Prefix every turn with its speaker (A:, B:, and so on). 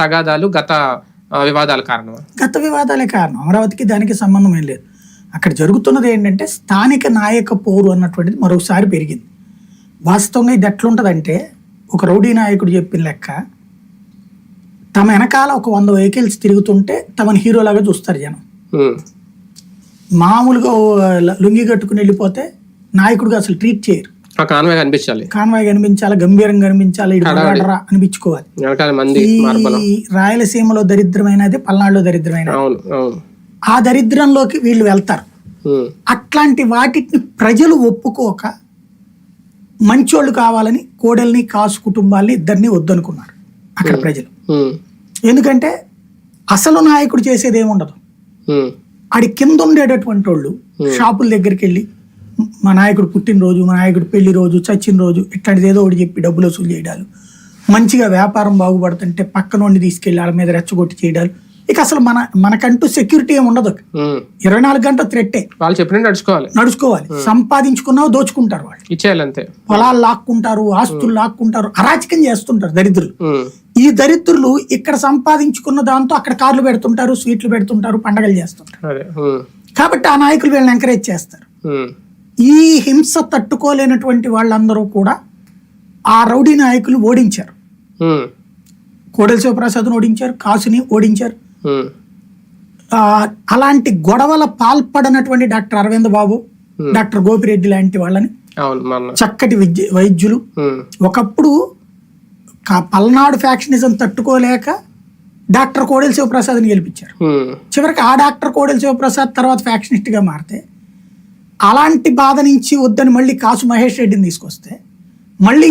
A: తగాదాలు గత వివాదాల కారణం
B: గత వివాదాలే కారణం. అమరావతికి దానికి సంబంధం ఏం లేదు. అక్కడ జరుగుతున్నది ఏంటంటే స్థానిక నాయక పోరు అన్నటువంటిది మరొకసారి పెరిగింది. వాస్తవంగా ఇది ఎట్లుంటదంటే ఒక రౌడీ నాయకుడు చెప్పిన లెక్క తమ వెనకాల ఒక వంద వెహికల్స్ తిరుగుతుంటే తమని హీరోలాగా చూస్తారు జనం. మామూలుగా లుంగి కట్టుకుని వెళ్ళిపోతే నాయకుడిగా అసలు ట్రీట్ చేయరు.
A: ఆ కాన్వే కనిపించాలి.
B: కాన్వాయ్ కనిపించాలి గంభీరంగా కనిపించాలి అనిపించుకోవాలి.
A: వెనకాల మంది
B: ఈ రాయలసీమలో దరిద్రమైనది పల్నాడులో
A: అవును అవును.
B: ఆ దరిద్రంలోకి వీళ్ళు వెళ్తారు. అట్లాంటి వాటిని ప్రజలు ఒప్పుకోక మంచోళ్ళు కావాలని కోడల్ని కాసు కుటుంబాల్ని ఇద్దరిని వద్దనుకున్నారు అక్కడ ప్రజలు. ఎందుకంటే అసలు నాయకుడు చేసేది ఏముండదు ఆడి కింద ఉండేటటువంటి వాళ్ళు షాపుల దగ్గరికి వెళ్ళి మా నాయకుడు పుట్టినరోజు మా నాయకుడు పెళ్ళి రోజు చచ్చిన రోజు ఇట్లాంటిది ఏదో ఒకటి చెప్పి డబ్బులు వసూలు చేయడాలు. మంచిగా వ్యాపారం బాగుపడుతుంటే పక్కనోడిని తీసుకెళ్ళి వాళ్ళ మీద రెచ్చగొట్టి చేయడాలు. ఇక అసలు మన మనకంటూ సెక్యూరిటీ ఏమి ఉండదు. ఇరవై నాలుగు గంటలు థ్రెట్టే
A: వాళ్ళు చెప్పినట్టు నడుచుకోవాలి.
B: నడుచుకోవాలి. సంపాదించుకున్నావు దోచుకుంటారు వాళ్ళు.
A: ఇచ్చేయాలి అంతే.
B: పొలాలు లాక్కుంటారు ఆస్తులు లాక్కుంటారు అరాచకం చేస్తుంటారు దరిద్రులు. ఈ దరిద్రులు ఇక్కడ సంపాదించుకున్న దాంతో అక్కడ కార్లు పెడుతుంటారు స్వీట్లు పెడుతుంటారు పండగలు చేస్తుంటారు. కాబట్టి ఆ నాయకులు వీళ్ళని ఎంకరేజ్ చేస్తారు. ఈ హింస తట్టుకోలేనటువంటి వాళ్ళందరూ కూడా ఆ రౌడీ నాయకులు ఓడించారు. కోడెల శివప్రసాద్ను ఓడించారు కాసుని ఓడించారు. అలాంటి గొడవల పాల్పడనటువంటి డాక్టర్ అరవింద్ బాబు డాక్టర్ గోపిరెడ్డి లాంటి వాళ్ళని చక్కటి విద్య వైద్యులు. ఒకప్పుడు పల్నాడు ఫ్యాక్షనిజం తట్టుకోలేక డాక్టర్ కోడెల శివప్రసాద్ని గెలిపించారు. చివరికి ఆ డాక్టర్ కోడెల శివప్రసాద్ తర్వాత ఫ్యాక్షనిస్ట్గా మారితే అలాంటి బాధ నుంచి వద్దని మళ్ళీ కాసు మహేష్ రెడ్డిని తీసుకొస్తే మళ్ళీ